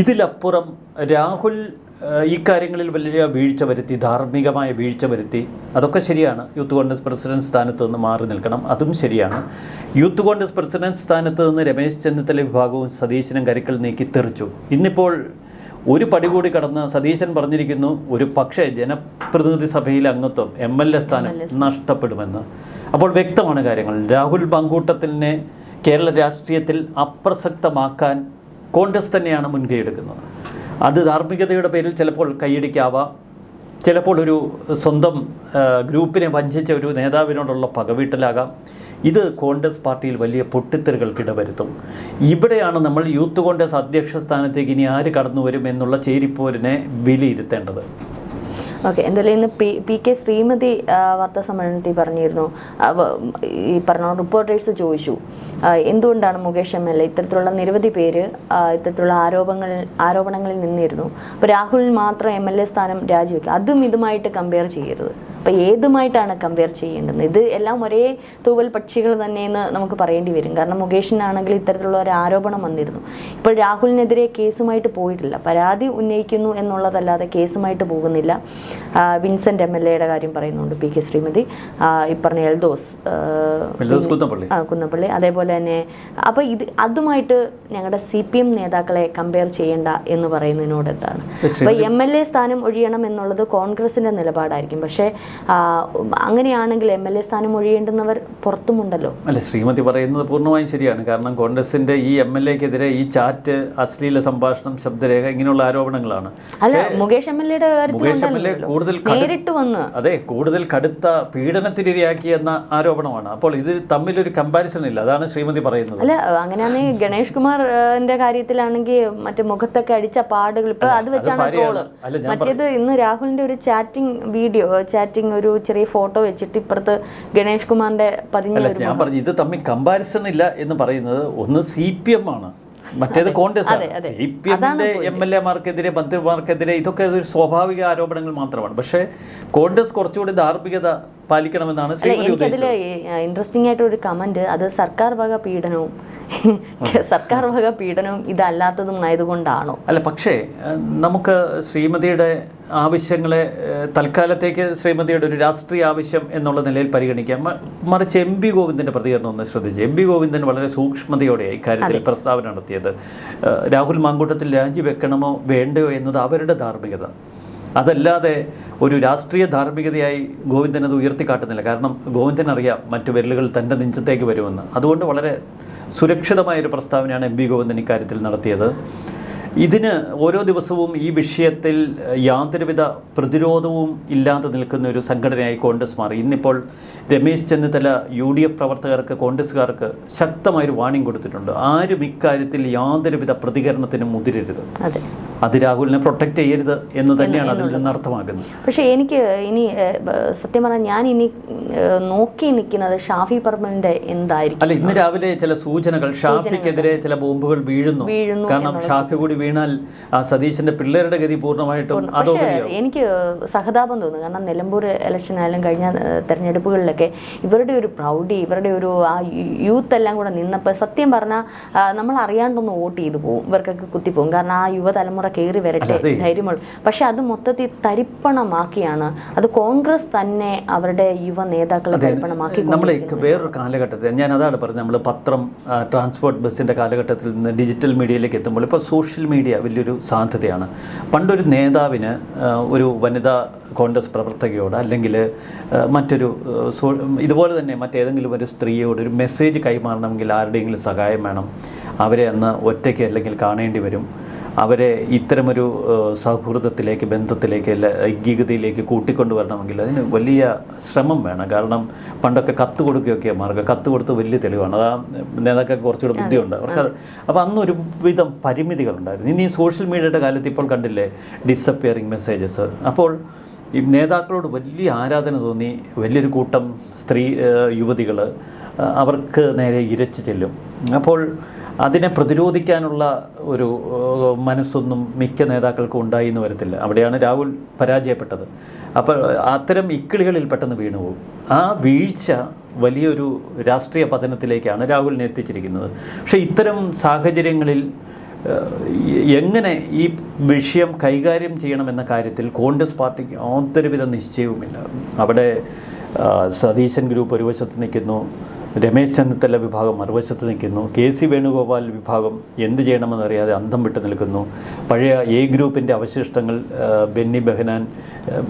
ഇതിലപ്പുറം രാഹുൽ ഈ കാര്യങ്ങളിൽ വലിയ വീഴ്ച വരുത്തി ധാർമ്മികമായ വീഴ്ച വരുത്തി അതൊക്കെ ശരിയാണ്. യൂത്ത് കോൺഗ്രസ് പ്രസിഡന്റ് സ്ഥാനത്ത് നിന്ന് മാറി നിൽക്കണം. അതും ശരിയാണ്. യൂത്ത് കോൺഗ്രസ് പ്രസിഡന്റ് സ്ഥാനത്ത് നിന്ന് രമേശ് ചെന്നിത്തല വിഭാഗവും സതീശനും കരുക്കൾ നീക്കി തെറിച്ചു. ഇന്നിപ്പോൾ ഒരു പടി കൂടി കടന്ന് സതീശൻ പറഞ്ഞിരിക്കുന്നു ഒരു പക്ഷേ ജനപ്രതിനിധി സഭയിലെ അംഗത്വം എം എൽ എ സ്ഥാനം. നഷ്ടപ്പെടുമെന്ന്. അപ്പോൾ വ്യക്തമാണ് കാര്യങ്ങൾ. രാഹുൽ പങ്കൂട്ടത്തിനെ കേരള രാഷ്ട്രീയത്തിൽ അപ്രസക്തമാക്കാൻ കോൺഗ്രസ് തന്നെയാണ് മുൻകൈ എടുക്കുന്നത്. അത് ധാർമ്മികതയുടെ പേരിൽ ചിലപ്പോൾ കൈയടിക്കാവാം. ചിലപ്പോൾ ഒരു സ്വന്തം ഗ്രൂപ്പിനെ വഞ്ചിച്ച ഒരു നേതാവിനോടുള്ള പകവീട്ടലാകാം. ഇത് കോൺഗ്രസ് പാർട്ടിയിൽ വലിയ പൊട്ടിത്തെറികൾക്ക് ഇടവരുത്തും. ഇവിടെയാണ് നമ്മൾ യൂത്ത് കോൺഗ്രസ് അധ്യക്ഷ സ്ഥാനത്തേക്ക് ഇനി ആര് കടന്നു വരും എന്നുള്ള ചേരിപ്പോരിനെ വിലയിരുത്തേണ്ടത്. ഓക്കെ എന്തായാലും ഇന്ന് പി പി കെ ശ്രീമതി വാർത്താ സമ്മേളനത്തിൽ പറഞ്ഞിരുന്നു. ഈ പറഞ്ഞ റിപ്പോർട്ടേഴ്സ് ചോദിച്ചു. എന്തുകൊണ്ടാണ് മുകേഷ് എം എൽ എ ഇത്തരത്തിലുള്ള നിരവധി പേര് ഇത്തരത്തിലുള്ള ആരോപണങ്ങൾ ആരോപണങ്ങളിൽ നിന്നിരുന്നു? അപ്പോൾ രാഹുൽ മാത്രം എം എൽ എ സ്ഥാനം രാജിവെക്കുക അതും ഇതുമായിട്ട് കമ്പയർ ചെയ്യരുത്. അപ്പോൾ ഏതുമായിട്ടാണ് കമ്പയർ ചെയ്യേണ്ടത്? ഇത് എല്ലാം ഒരേ തൂവൽ പക്ഷികൾ തന്നെയെന്ന് നമുക്ക് പറയേണ്ടി വരും. കാരണം മുകേഷിനാണെങ്കിൽ ഇത്തരത്തിലുള്ള ഒരു ആരോപണം വന്നിരുന്നു. ഇപ്പോൾ രാഹുലിനെതിരെ കേസുമായിട്ട് പോയിട്ടില്ല. പരാതി ഉന്നയിക്കുന്നു എന്നുള്ളതല്ലാതെ കേസുമായിട്ട് പോകുന്നില്ല. വിൻസെന്റ് എം എൽ എയുടെ കാര്യം പറയുന്നുണ്ട് പി കെ ശ്രീമതി. ഈ പറഞ്ഞ എൽദോസ് കുന്നപ്പള്ളി. അതേപോലെ തന്നെ അപ്പോൾ ഇത് അതുമായിട്ട് ഞങ്ങളുടെ സി പി എം നേതാക്കളെ കമ്പയർ ചെയ്യേണ്ട എന്ന് പറയുന്നതിനോട് എന്താണ്? അപ്പോൾ എം എൽ എ സ്ഥാനം ഒഴിയണം എന്നുള്ളത് കോൺഗ്രസിന്റെ നിലപാടായിരിക്കും. പക്ഷേ അങ്ങനെയാണെങ്കിൽ എം എൽ എ സ്ഥാനം ഒഴിയേണ്ടുന്നവർ പുറത്തുമുണ്ടല്ലോ. അല്ല ശ്രീമതി പറയുന്നത് പൂർണമായും ശരിയാണ്. കാരണം കോൺഗ്രസിന്റെ ഈ എം എൽ എക്കെതിരെ ഈ ചാറ്റ് അശ്ലീല സംഭാഷണം ശബ്ദരേഖ ഇങ്ങനെയുള്ള ആരോപണങ്ങളാണ്. അല്ല മുകേഷ് എം എൽ എയുടെ കാര്യത്തിൽ കൂടുതൽ കടു- നേരിട്ട് വന്ന്. അതെ കൂടുതൽ കടുത്ത പീഡനത്തിനിരയാക്കി എന്ന ആരോപണമാണ്. അപ്പോൾ ഇത് തമ്മിലൊരു കമ്പാരിസൺ ഇല്ല. അതാണ് ശ്രീമതി പറയുന്നത്. അല്ല അങ്ങനെയാണെങ്കിൽ ഗണേഷ് കുമാറിന്റെ കാര്യത്തിലാണെങ്കിൽ മറ്റേ മുഖത്തൊക്കെ അടിച്ച പാടുകൾ ഇപ്പൊ അത് വെച്ചാണ് ട്രോൾ. മറ്റേത് ഇന്ന് രാഹുലിന്റെ ഒരു ചാറ്റിംഗ് വീഡിയോ ചാറ്റിംഗ് ഒരു ചെറിയ ഫോട്ടോ വെച്ചിട്ട് ഇപ്പുറത്ത് ഗണേഷ് കുമാറിന്റെ പതിഞ്ഞ ഞാൻ പറഞ്ഞു ഇത് തമ്മിൽ കമ്പാരിസൺ ഇല്ല എന്ന് പറയുന്നത് ഒന്ന് സി പി എം ആണ്. മറ്റേത് കോൺഗ്രസ് സി പി എമ്മിന്റെ എം എൽ എമാർക്കെതിരെ മന്ത്രിമാർക്കെതിരെ ഇതൊക്കെ ഒരു സ്വാഭാവിക ആരോപണങ്ങൾ മാത്രമാണ്. പക്ഷേ കോൺഗ്രസ് കുറച്ചുകൂടി ധാർമ്മികത പാലിക്കണമെന്നാണ് എനിക്കതിൽ ഇൻട്രസ്റ്റിംഗ് ആയിട്ട് ഒരു കമന്റ് അത് സർക്കാർ വക പീഡനവും സർക്കാർ വക പീഡനവും ഇതല്ലാത്തതും ആയതുകൊണ്ടാണോ? അല്ല പക്ഷേ നമുക്ക് ശ്രീമതിയുടെ ആവശ്യങ്ങളെ തൽക്കാലത്തേക്ക് ശ്രീമതിയുടെ ഒരു രാഷ്ട്രീയ ആവശ്യം എന്നുള്ള നിലയിൽ പരിഗണിക്കാം. മറിച്ച് എം പി ഗോവിന്ദന്റെ പ്രതികരണം ഒന്ന് ശ്രദ്ധിച്ചു. എം പി ഗോവിന്ദൻ വളരെ സൂക്ഷ്മതയോടെ ഇക്കാര്യത്തിൽ പ്രസ്താവന നടത്തിയത്. രാഹുൽ മാങ്കൂട്ടത്തിൽ രാജിവെക്കണമോ വേണ്ടയോ എന്നത് അവരുടെ ധാർമ്മികത. അതല്ലാതെ ഒരു രാഷ്ട്രീയ ധാർമ്മികതയായി ഗോവിന്ദൻ അത് ഉയർത്തിക്കാട്ടുന്നില്ല. കാരണം ഗോവിന്ദൻ അറിയാം മറ്റു വിരലുകൾ തന്റെ നെഞ്ചത്തേക്ക് വരുമെന്ന്. അതുകൊണ്ട് വളരെ സുരക്ഷിതമായ ഒരു പ്രസ്താവനയാണ് എം ബി ഗോവിന്ദൻ ഇക്കാര്യത്തിൽ നടത്തിയത്. ഇതിന് ഓരോ ദിവസവും ഈ വിഷയത്തിൽ യാതൊരുവിധ പ്രതിരോധവും ഇല്ലാതെ നിൽക്കുന്ന ഒരു സംഘടനയായി കോൺഗ്രസ് മാറി. ഇന്നിപ്പോൾ Ramesh Chennithala U D F പ്രവർത്തകർക്ക് കോൺഗ്രസ്സുകാർക്ക് ശക്തമായൊരു വാണിംഗ് കൊടുത്തിട്ടുണ്ട്. ആരും ഇക്കാര്യത്തിൽ യാതൊരുവിധ പ്രതികരണത്തിനും മുതിരരുത്. അതെ രാഹുലിനെ പ്രൊട്ടക്റ്റ് ചെയ്യരുത് എന്ന് തന്നെയാണ് അതിൽ നിന്ന് അർത്ഥമാക്കുന്നത്. പക്ഷേ എനിക്ക് ഇനി സത്യം പറഞ്ഞാൽ ഞാൻ ഇനി നോക്കി നിൽക്കുന്നത് ഷാഫി പറമ്പലിന്റെ എന്തായിരിക്കും? അല്ല ഇന്ന് രാവിലെ ചില സൂചനകൾ ഷാഫിക്കെതിരെ ചില ബോംബുകൾ വീഴുന്നു. കാരണം ഷാഫി കൂടി വീണാൽ ആ സതീശന്റെ പിള്ളേരുടെ ഗതി പൂർണമായിട്ടും പക്ഷേ എനിക്ക് സഹതാപം തോന്നുന്നു. കാരണം നിലമ്പൂർ ഇലക്ഷൻ ആയാലും കഴിഞ്ഞ തെരഞ്ഞെടുപ്പുകളിലൊക്കെ ഇവരുടെ ഒരു പ്രൗഢി ഇവരുടെ ഒരു ആ യൂത്ത് എല്ലാം കൂടെ നിന്നപ്പോൾ സത്യം പറഞ്ഞാൽ നമ്മൾ അറിയാണ്ടൊന്ന് വോട്ട് ചെയ്തു പോകും ഇവർക്കൊക്കെ കുത്തിപ്പോകും കാരണം ആ യുവതലമുറ കയറി വരട്ടെ ധൈര്യമുള്ള. പക്ഷെ അത് മൊത്തത്തിൽ തരിപ്പണമാക്കിയാണ്. അത് കോൺഗ്രസ് തന്നെ അവരുടെ യുവ നേതാക്കളെ തരിപ്പണമാക്കി നമ്മൾ വേറൊരു കാലഘട്ടത്തിൽ ഞാൻ അതാണ് പറഞ്ഞത് നമ്മൾ പത്രം ട്രാൻസ്പോർട്ട് ബസ്സിന്റെ കാലഘട്ടത്തിൽ നിന്ന് ഡിജിറ്റൽ മീഡിയയിലേക്ക് എത്തുമ്പോൾ ഇപ്പോൾ സോഷ്യൽ മീഡിയ വലിയൊരു സാധ്യതയാണ്. പണ്ടൊരു നേതാവിന് ഒരു വനിതാ കോൺഗ്രസ് പ്രവർത്തകയോട് അല്ലെങ്കിൽ മറ്റൊരു സോ ഇതുപോലെ തന്നെ മറ്റേതെങ്കിലും ഒരു സ്ത്രീയോട് ഒരു മെസ്സേജ് കൈമാറണമെങ്കിൽ ആരുടെയെങ്കിലും സഹായം വേണം. അവരെ അന്ന് ഒറ്റയ്ക്ക് അല്ലെങ്കിൽ കാണേണ്ടി വരും. അവരെ ഇത്തരമൊരു സൗഹൃദത്തിലേക്ക് ബന്ധത്തിലേക്ക് ലൈംഗികതയിലേക്ക് കൂട്ടിക്കൊണ്ടുവരണമെങ്കിൽ അതിന് വലിയ ശ്രമം വേണം. കാരണം പണ്ടൊക്കെ കത്ത് കൊടുക്കുകയൊക്കെ മാർഗം കത്ത് കൊടുത്ത് വലിയ തെളിവാണ്. അതാ നേതാക്കൾക്ക് കുറച്ചുകൂടെ ബുദ്ധിയുണ്ട്. അവർക്ക് അപ്പോൾ അന്ന് ഒരു വിധം പരിമിതികളുണ്ടായിരുന്നു. ഇനി സോഷ്യൽ മീഡിയയുടെ കാലത്ത് ഇപ്പോൾ കണ്ടില്ലേ ഡിസപ്പിയറിങ് മെസ്സേജസ് അപ്പോൾ ഈ നേതാക്കളോട് വലിയ ആരാധന തോന്നി വലിയൊരു കൂട്ടം സ്ത്രീ യുവതികൾ അവർക്ക് നേരെ ഇരച്ചു ചെല്ലും. അപ്പോൾ അതിനെ പ്രതിരോധിക്കാനുള്ള ഒരു മനസ്സൊന്നും മിക്ക നേതാക്കൾക്കും ഉണ്ടായി എന്ന് വരത്തില്ല. അവിടെയാണ് രാഹുൽ പരാജയപ്പെട്ടത്. അപ്പോൾ അത്തരം ഇക്കിളികളിൽ പെട്ടെന്ന് വീണുപോകും ആ വീഴ്ച വലിയൊരു രാഷ്ട്രീയ പതനത്തിലേക്കാണ് രാഹുലിനെ എത്തിച്ചിരിക്കുന്നത്. പക്ഷേ ഇത്തരം സാഹചര്യങ്ങളിൽ എങ്ങനെ ഈ വിഷയം കൈകാര്യം ചെയ്യണമെന്ന കാര്യത്തിൽ കോൺഗ്രസ് പാർട്ടിക്ക് യാതൊരുവിധ നിശ്ചയവുമില്ല. അവിടെ സതീശൻ ഗ്രൂപ്പ് ഒരു വശത്ത് നിൽക്കുന്നു. രമേശ് ചെന്നിത്തല വിഭാഗം മറുവശത്ത് നിൽക്കുന്നു. കെ സി വേണുഗോപാൽ വിഭാഗം എന്ത് ചെയ്യണമെന്നറിയാതെ അന്തം വിട്ട് നിൽക്കുന്നു. പഴയ എ ഗ്രൂപ്പിന്റെ അവശിഷ്ടങ്ങൾ ബെന്നി ബെഹനാൻ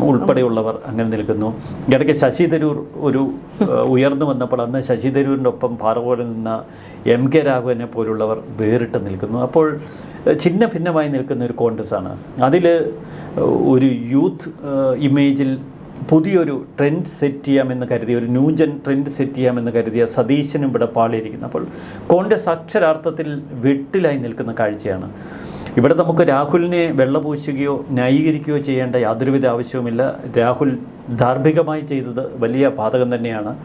ഉൾപ്പെടെയുള്ളവർ അങ്ങനെ നിൽക്കുന്നു. ഇടയ്ക്ക് ശശി തരൂർ ഒരു ഉയർന്നു വന്നപ്പോൾ അന്ന് ശശി തരൂരിന്റെ ഒപ്പം പാറപോലെ നിന്ന എം കെ രാഘവനെ പോലുള്ളവർ വേറിട്ട് നിൽക്കുന്നു. അപ്പോൾ ചിന്ന ഭിന്നമായി നിൽക്കുന്ന ഒരു കോൺഗ്രസ്സാണ്. അതിൽ ഒരു യൂത്ത് ഇമേജിൽ പുതിയൊരു ട്രെൻഡ് സെറ്റ് ചെയ്യാമെന്ന് കരുതി ഒരു ന്യൂജൻ ട്രെൻഡ് സെറ്റ് ചെയ്യാമെന്ന് കരുതിയ സതീശനും ഇവിടെ പാളിയിരിക്കുന്നു. അപ്പോൾ കോൺഗ്രസ് അക്ഷരാർത്ഥത്തിൽ വെട്ടിലായി നിൽക്കുന്ന കാഴ്ചയാണ്. ഇവിടെ നമുക്ക് രാഹുലിനെ വെള്ളപൂശുകയോ ന്യായീകരിക്കുകയോ ചെയ്യേണ്ട യാതൊരുവിധ ആവശ്യവുമില്ല. രാഹുൽ ധാർമ്മികമായി ചെയ്തത് വലിയ പാതകം തന്നെയാണ്.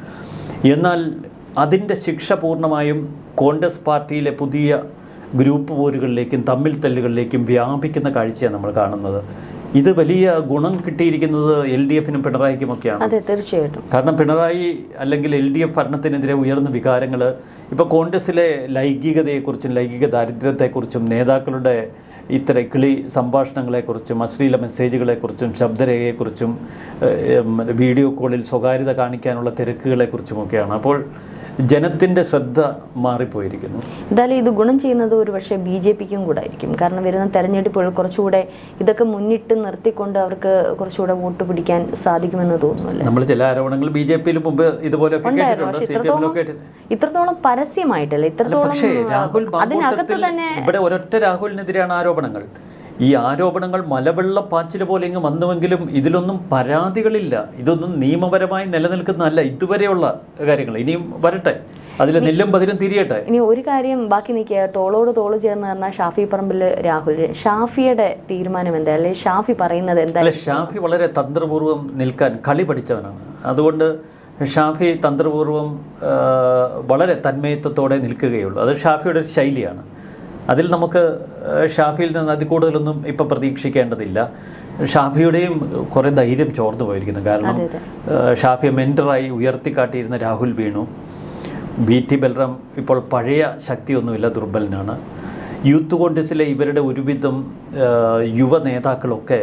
എന്നാൽ അതിന്റെ ശിക്ഷ പൂർണമായും കോൺഗ്രസ് പാർട്ടിയിലെ പുതിയ ഗ്രൂപ്പ് പോരുകളിലേക്കും തമ്മിൽ തല്ലുകളിലേക്കും വ്യാപിക്കുന്ന കാഴ്ചയാണ് നമ്മൾ കാണുന്നത്. ഇത് വലിയ ഗുണം കിട്ടിയിരിക്കുന്നത് എൽ ഡി എഫിനും പിണറായിക്കും ഒക്കെയാണ് അതെ തീർച്ചയായിട്ടും. കാരണം പിണറായി അല്ലെങ്കിൽ എൽ ഡി എഫ് ഭരണത്തിനെതിരെ ഉയർന്ന വികാരങ്ങൾ ഇപ്പോൾ കോൺഗ്രസിലെ ലൈംഗികതയെക്കുറിച്ചും ലൈംഗിക ദാരിദ്ര്യത്തെക്കുറിച്ചും നേതാക്കളുടെ ഇത്തരം കിളി സംഭാഷണങ്ങളെക്കുറിച്ചും അശ്ലീല മെസ്സേജുകളെക്കുറിച്ചും ശബ്ദരേഖയെക്കുറിച്ചും വീഡിയോ കോളിൽ സ്വകാര്യത കാണിക്കാനുള്ള തിരക്കുകളെക്കുറിച്ചുമൊക്കെയാണ്. അപ്പോൾ ജനത്തിന്റെ ശ്രദ്ധ മാറിപ്പോയിരിക്കുന്നു. എന്തായാലും ഇത് ഗുണം ചെയ്യുന്നത് ഒരു പക്ഷേ ബി ജെ പിക്കും കൂടെ ആയിരിക്കും കാരണം വരുന്ന തെരഞ്ഞെടുപ്പുകൾ കുറച്ചുകൂടെ ഇതൊക്കെ മുന്നിട്ട് നിർത്തിക്കൊണ്ട് അവർക്ക് കുറച്ചുകൂടെ വോട്ട് പിടിക്കാൻ സാധിക്കുമെന്ന് തോന്നുന്നു നമ്മൾ ചില ആരോപണങ്ങൾ ബി ജെ പിയിൽ മുമ്പ് ഇതുപോലെ ഇത്രത്തോളം പരസ്യമായിട്ടല്ല? ഇത്രത്തോളം അതിനകത്ത് തന്നെ ഇവിടെ ഒരൊറ്റ രാഹുലിനെതിരെയാണ് ആരോപണങ്ങൾ. ഈ ആരോപണങ്ങൾ മലവെള്ളപ്പാച്ചിൽ പോലെ ഇങ്ങ് വന്നുവെങ്കിലും ഇതിലൊന്നും പരാതികളില്ല. ഇതൊന്നും നിയമപരമായി നിലനിൽക്കുന്നതല്ല. ഇതുവരെയുള്ള കാര്യങ്ങൾ. ഇനിയും വരട്ടെ. അതിൽ നെല്ലും പതിരും തിരിയട്ടെ. ഇനി ഒരു കാര്യം ബാക്കി നിൽക്കുക തോളോട് തോൾ ചേർന്ന് പറഞ്ഞാൽ ഷാഫി പറമ്പിൽ രാഹുൽ. ഷാഫിയുടെ തീരുമാനം എന്താ? അല്ലെങ്കിൽ ഷാഫി പറയുന്നത് എന്താ? ഷാഫി വളരെ തന്ത്രപൂർവം നിൽക്കാൻ കളി പഠിച്ചവനാണ്. അതുകൊണ്ട് ഷാഫി തന്ത്രപൂർവം വളരെ തന്മയത്വത്തോടെ നിൽക്കുകയുള്ളൂ. അത് ഷാഫിയുടെ ഒരു ശൈലിയാണ്. അതിൽ നമുക്ക് ഷാഫിയിൽ നിന്ന് അതിൽ കൂടുതലൊന്നും ഇപ്പം പ്രതീക്ഷിക്കേണ്ടതില്ല. ഷാഫിയുടെയും കുറേ ധൈര്യം ചോർന്നു പോയിരിക്കുന്നു. കാരണം. ഷാഫിയെ മെന്ററായി ഉയർത്തിക്കാട്ടിയിരുന്ന രാഹുൽ വീണു. ബി ടി ബൽറാം ഇപ്പോൾ പഴയ ശക്തിയൊന്നുമില്ല ദുർബലനാണ്. യൂത്ത് കോൺഗ്രസ്സിലെ ഇവരുടെ ഒരുവിധം യുവ നേതാക്കളൊക്കെ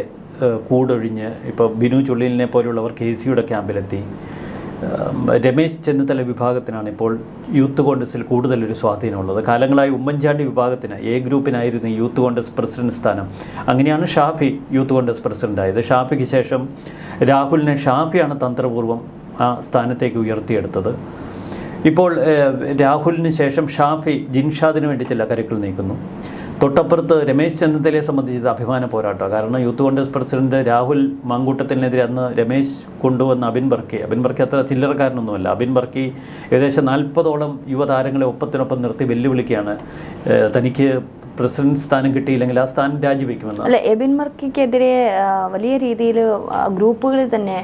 കൂടൊഴിഞ്ഞ് ഇപ്പോൾ ബിനു ചുള്ളിലിനെ പോലുള്ളവർ കെ സിയുടെ ക്യാമ്പിലെത്തി. രമേശ് ചെന്നിത്തല വിഭാഗത്തിനാണ് ഇപ്പോൾ യൂത്ത് കോൺഗ്രസിൽ കൂടുതലൊരു സ്വാധീനമുള്ളത്. കാലങ്ങളായി ഉമ്മൻചാണ്ടി വിഭാഗത്തിന് എ ഗ്രൂപ്പിനായിരുന്നു യൂത്ത് കോൺഗ്രസ് പ്രസിഡന്റ് സ്ഥാനം. അങ്ങനെയാണ് ഷാഫി യൂത്ത് കോൺഗ്രസ് പ്രസിഡന്റ് ആയത്. ഷാഫിക്ക് ശേഷം രാഹുലിനെ ഷാഫിയാണ് തന്ത്രപൂർവം ആ സ്ഥാനത്തേക്ക് ഉയർത്തിയെടുത്തത്. ഇപ്പോൾ രാഹുലിന് ശേഷം ഷാഫി ജിൻഷാദിന് വേണ്ടി ചില കരുക്കൾ നീക്കുന്നു. തൊട്ടപ്പുറത്ത് രമേശ് ചെന്നിത്തലയെ സംബന്ധിച്ച് അഭിമാന പോരാട്ടമാണ് കാരണം യൂത്ത് കോൺഗ്രസ് പ്രസിഡന്റ് രാഹുൽ മാങ്കൂട്ടത്തിനെതിരെ അന്ന് രമേശ് കൊണ്ടുവന്ന അബിൻ ബർക്കി. അബിൻ ബർക്കി അത്ര ചില്ലറക്കാരനൊന്നുമല്ല. അബിൻ ബർക്കി ഏകദേശം നാൽപ്പതോളം യുവതാരങ്ങളെ ഒപ്പത്തിനൊപ്പം നിർത്തി വെല്ലുവിളിക്കുകയാണ്. തനിക്ക് പ്രസിഡന്റ് സ്ഥാനം കിട്ടിയില്ലെങ്കിൽ ആ സ്ഥാനം രാജിവെക്കുമെന്ന്? അല്ല എബിൻ മർക്കിക്കെതിരെ വലിയ രീതിയിൽ ഗ്രൂപ്പുകളിൽ തന്നെ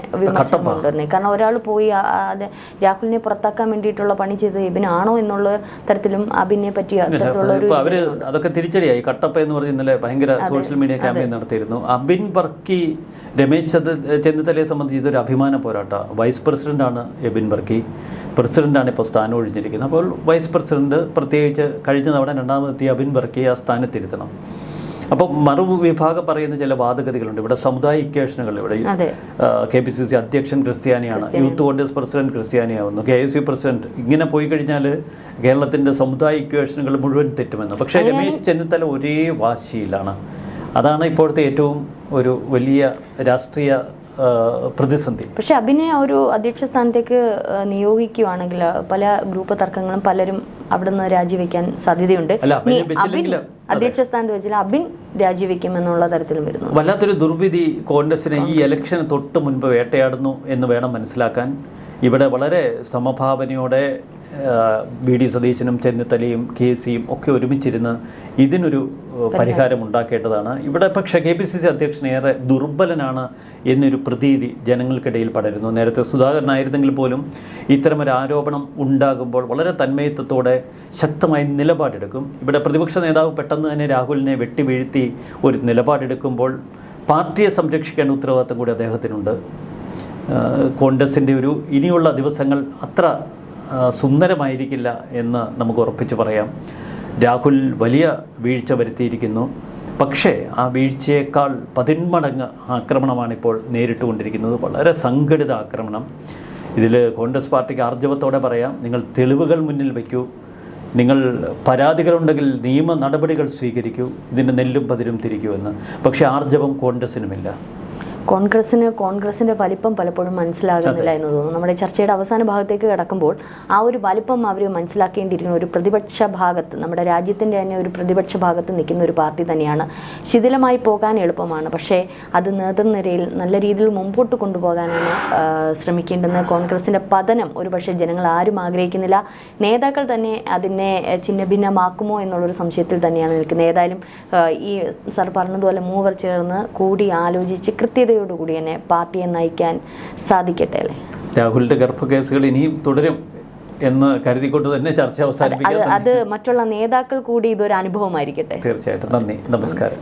കാരണം ഒരാൾ പോയി അത് രാഹുലിനെ പുറത്താക്കാൻ വേണ്ടിയിട്ടുള്ള പണി ചെയ്തത് എബിൻ ആണോ എന്നുള്ള തരത്തിലും അബിനെ പറ്റി അവർ അതൊക്കെ തിരിച്ചടിയായി. കട്ടപ്പ എന്ന് പറഞ്ഞ ഇന്നലെ ഭയങ്കര സോഷ്യൽ മീഡിയ ക്യാമ്പയിൻ നടത്തിയിരുന്നു. അബിൻ ബർക്കി രമേശ് ചെന്നി- ചെന്നിത്തലയെ സംബന്ധിച്ച് ഇതൊരു അഭിമാന പോരാട്ട. വൈസ് പ്രസിഡന്റാണ് എബിൻ ബർക്കി പ്രസിഡന്റാണ് ഇപ്പോൾ സ്ഥാനം ഒഴിഞ്ഞിരിക്കുന്നത്. അപ്പോൾ വൈസ് പ്രസിഡന്റ് പ്രത്യേകിച്ച് കഴിഞ്ഞ തവണ രണ്ടാമതെത്തിയ അബിൻ വർക്കി ആ സ്ഥാനത്തിരുത്തണം. അപ്പോൾ മറുവിഭാഗം പറയുന്ന ചില വാദഗതികളുണ്ട്. ഇവിടെ സമുദായ ഇക്വേഷനുകൾ ഇവിടെ കെ പി സി സി അധ്യക്ഷൻ ക്രിസ്ത്യാനിയാണ്. യൂത്ത് കോൺഗ്രസ് പ്രസിഡന്റ് ക്രിസ്ത്യാനിയാവുന്നു. കെ എസ് യു പ്രസിഡന്റ് ഇങ്ങനെ പോയി കഴിഞ്ഞാൽ കേരളത്തിന്റെ സമുദായ ഇക്വേഷനുകൾ മുഴുവൻ തെറ്റുമെന്ന്. പക്ഷേ രമേശ് ചെന്നിത്തല ഒരേ വാശിയിലാണ്. അതാണ് ഇപ്പോഴത്തെ ഏറ്റവും ഒരു വലിയ രാഷ്ട്രീയ പ്രതിസന്ധി. പക്ഷെ അഭിനയ ഒരു അധ്യക്ഷ സ്ഥാനത്തേക്ക് നിയോഗിക്കുകയാണെങ്കിൽ പല ഗ്രൂപ്പ് തർക്കങ്ങളും പലരും അവിടുന്ന് രാജിവെക്കാൻ സാധ്യതയുണ്ട്. അധ്യക്ഷ സ്ഥാനത്ത് വെച്ചാൽ അബിൻ രാജിവെക്കും എന്നുള്ള തരത്തിലും വരുന്നു വല്ലാത്തൊരു ദുർവിധി കോൺഗ്രസിനെ ഈ ഇലക്ഷന് തൊട്ട് മുൻപ് വേട്ടയാടുന്നു എന്ന് വേണം മനസ്സിലാക്കാൻ. ഇവിടെ വളരെ സമഭാവനയോടെ ബി ഡി സതീശനും ചെന്നിത്തലയും കെ സിയും ഒക്കെ ഒരുമിച്ചിരുന്ന് ഇതിനൊരു പരിഹാരം. ഉണ്ടാക്കേണ്ടതാണ്. ഇവിടെ പക്ഷേ കെ പി സി സി അധ്യക്ഷൻ ഏറെ ദുർബലനാണ് എന്നൊരു പ്രതീതി ജനങ്ങൾക്കിടയിൽ പടരുന്നു. നേരത്തെ സുധാകരനായിരുന്നെങ്കിൽ പോലും ഇത്തരമൊരു ആരോപണം ഉണ്ടാകുമ്പോൾ വളരെ തന്മയത്വത്തോടെ ശക്തമായി നിലപാടെടുക്കും. ഇവിടെ പ്രതിപക്ഷ നേതാവ് പെട്ടെന്ന് തന്നെ രാഹുലിനെ വെട്ടിവീഴ്ത്തി ഒരു നിലപാടെടുക്കുമ്പോൾ പാർട്ടിയെ സംരക്ഷിക്കേണ്ട ഉത്തരവാദിത്തം കൂടി അദ്ദേഹത്തിനുണ്ട്. കോൺഗ്രസിന്റെ ഒരു ഇനിയുള്ള ദിവസങ്ങൾ അത്ര സുന്ദരമായിരിക്കില്ല എന്ന് നമുക്ക് ഉറപ്പിച്ച് പറയാം. രാഹുൽ വലിയ വീഴ്ച വരുത്തിയിരിക്കുന്നു. പക്ഷേ ആ വീഴ്ചയേക്കാൾ പതിന്മടങ്ങ് ആക്രമണമാണിപ്പോൾ നേരിട്ടുകൊണ്ടിരിക്കുന്നത്. വളരെ സംഘടിത ആക്രമണം. ഇതിൽ കോൺഗ്രസ് പാർട്ടിക്ക് ആർജവത്തോടെ പറയാം. നിങ്ങൾ തെളിവുകൾ മുന്നിൽ വയ്ക്കൂ. നിങ്ങൾ പരാതികളുണ്ടെങ്കിൽ നിയമ നടപടികൾ സ്വീകരിക്കൂ. ഇതിന്റെ നെല്ലും പതിരും തിരിക്കൂ എന്ന്. പക്ഷേ ആർജവം കോൺഗ്രസിനുമില്ല. കോൺഗ്രസിന് കോൺഗ്രസിന്റെ വലിപ്പം പലപ്പോഴും മനസ്സിലാകുന്നില്ല എന്ന് തോന്നുന്നു നമ്മുടെ ചർച്ചയുടെ അവസാന ഭാഗത്തേക്ക് കടക്കുമ്പോൾ ആ ഒരു വലിപ്പം അവർ മനസ്സിലാക്കേണ്ടിയിരിക്കുന്ന ഒരു പ്രതിപക്ഷ ഭാഗത്ത് നമ്മുടെ രാജ്യത്തിന്റെ തന്നെ ഒരു പ്രതിപക്ഷ ഭാഗത്ത് നിൽക്കുന്ന ഒരു പാർട്ടി തന്നെയാണ് ശിഥിലമായി പോകാൻ എളുപ്പമാണ്. പക്ഷേ അത് നേതൃനിരയിൽ നല്ല രീതിയിൽ മുമ്പോട്ട് കൊണ്ടുപോകാനാണ് ആ, ശ്രമിക്കേണ്ടുന്നത് കോൺഗ്രസിന്റെ പതനം ഒരുപക്ഷെ ജനങ്ങൾ ആരും ആഗ്രഹിക്കുന്നില്ല. നേതാക്കൾ തന്നെ അതിനെ ചിന്ന ഭിന്നമാക്കുമോ എന്നുള്ളൊരു സംശയത്തിൽ തന്നെയാണ് നിൽക്കുന്നത്. ഏതായാലും ഈ സർ പറഞ്ഞതുപോലെ മൂവർ ചേർന്ന് കൂടി ആലോചിച്ച് കൃത്യതയോടുകൂടി തന്നെ പാർട്ടിയെ നയിക്കാൻ സാധിക്കട്ടെ അല്ലേ? രാഹുലിന്റെ ഗർഭക്കേസുകൾ ഇനിയും തുടരും എന്ന് കരുതിക്കൊണ്ട് തന്നെ ചർച്ച അവസാനിപ്പിക്കാം. അത് മറ്റുള്ള നേതാക്കൾ കൂടി ഇതൊരു അനുഭവമായിരിക്കട്ടെ. തീർച്ചയായിട്ടും. നന്ദി. നമസ്കാരം.